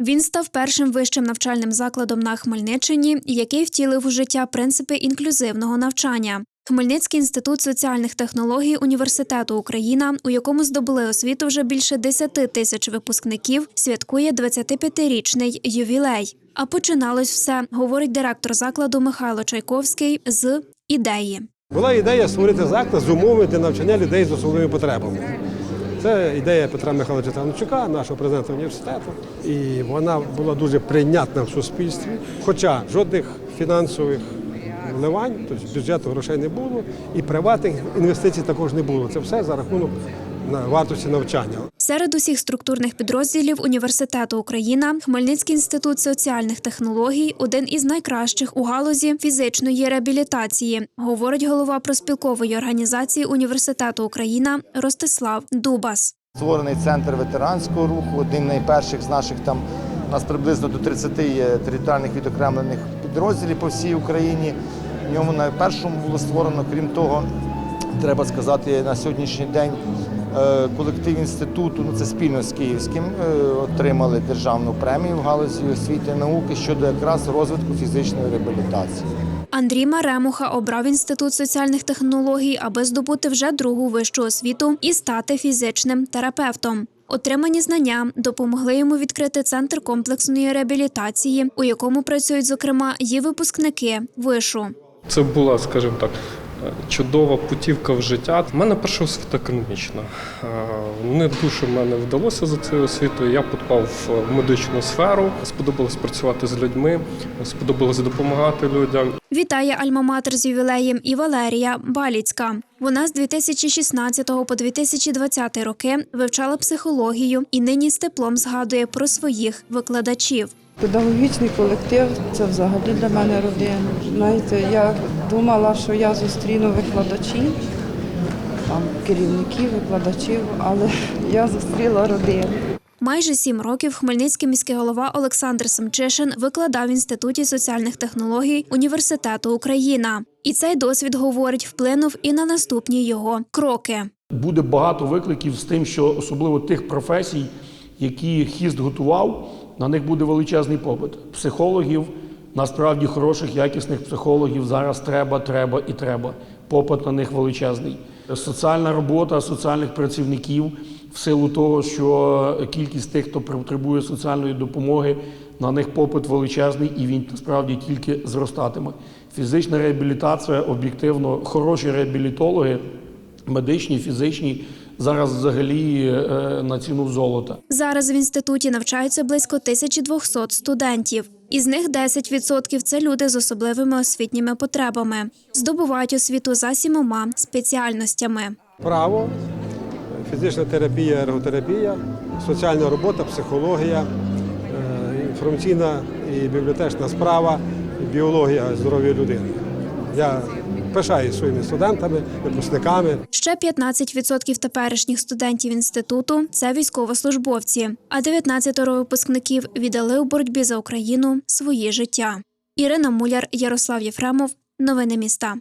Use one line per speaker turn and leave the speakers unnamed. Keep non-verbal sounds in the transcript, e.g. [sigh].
Він став першим вищим навчальним закладом на Хмельниччині, який втілив у життя принципи інклюзивного навчання. Хмельницький інститут соціальних технологій університету Україна, у якому здобули освіту вже більше 10 тисяч випускників, святкує 25-річний ювілей. А починалось все, говорить директор закладу Михайло Чайковський з ідеї.
Була ідея створити заклад з умови для навчання людей з особливими потребами. Це ідея Петра Михайловича Тарнчука, нашого президента університету. І вона була дуже прийнятна в суспільстві, хоча жодних фінансових вливань, тобто бюджету грошей не було, і приватних інвестицій також не було. Це все за рахунок на- вартості навчання.
Серед усіх структурних підрозділів університету Україна Хмельницький інститут соціальних технологій один із найкращих у галузі фізичної реабілітації, говорить голова проспілкової організації університету Україна Ростислав Дубас.
Створений центр ветеранського руху, один з найперших з наших там у нас приблизно до 30 територіальних відокремлених підрозділів по всій Україні. В ньому на першому було створено, крім того, треба сказати, на сьогоднішній день колектив інституту, ну це спільно з Київським, е, отримали державну премію в галузі освіти і науки щодо якраз розвитку фізичної реабілітації.
Андрій Маремуха обрав інститут соціальних технологій, аби здобути вже другу вищу освіту і стати фізичним терапевтом. Отримані знання допомогли йому відкрити центр комплексної реабілітації, у якому працюють зокрема і випускники вишу.
Це була, скажімо так, чудова путівка в життя. У мене перша освіта економічна. Е, Не дуже мене вдалося за цією освітою. Я попав в медичну сферу. Сподобалось працювати з людьми, сподобалось допомагати людям.
Вітає альма-матер з ювілеєм і Валерія Баліцька. Вона з 2016 по 2020 роки вивчала психологію і нині з теплом згадує про своїх викладачів.
Педагогічний колектив це взагалі для мене родина. Знаєте, я думала, що я зустріну викладачів, там керівників, викладачів, але [laughs] я зустріла родину.
Майже сім років хмельницький міський голова Олександр Семчишин викладав в інституті соціальних технологій університету Україна. І цей досвід говорить, вплинув і на наступні його кроки.
Буде багато викликів з тим, що особливо тих професій, які хіст готував, на них буде величезний попит. Психологів, насправді хороших, якісних психологів зараз треба, треба і треба. Попит на них величезний. Соціальна робота соціальних працівників в силу того, що кількість тих, хто потребує соціальної допомоги, на них попит величезний і він насправді тільки зростатиме. Фізична реабілітація об'єктивно хороші реабілітологи медичні, фізичні, зараз взагалі е, на ціну золота.
Зараз в інституті навчаються близько 1200 студентів. Із них 10% – це люди з особливими освітніми потребами. Здобувають освіту за сімома спеціальностями.
Право, фізична терапія, ерготерапія, соціальна робота, психологія, е, інформаційна і бібліотечна справа, біологія здоров'я людини. Я пишаюсь своїми студентами, випускниками.
Ще 15% теперішніх студентів інституту це військовослужбовці, а 19 випускників віддали у боротьбі за Україну своє життя. Ірина Муляр, Ярослав Єфремов. Новини міста.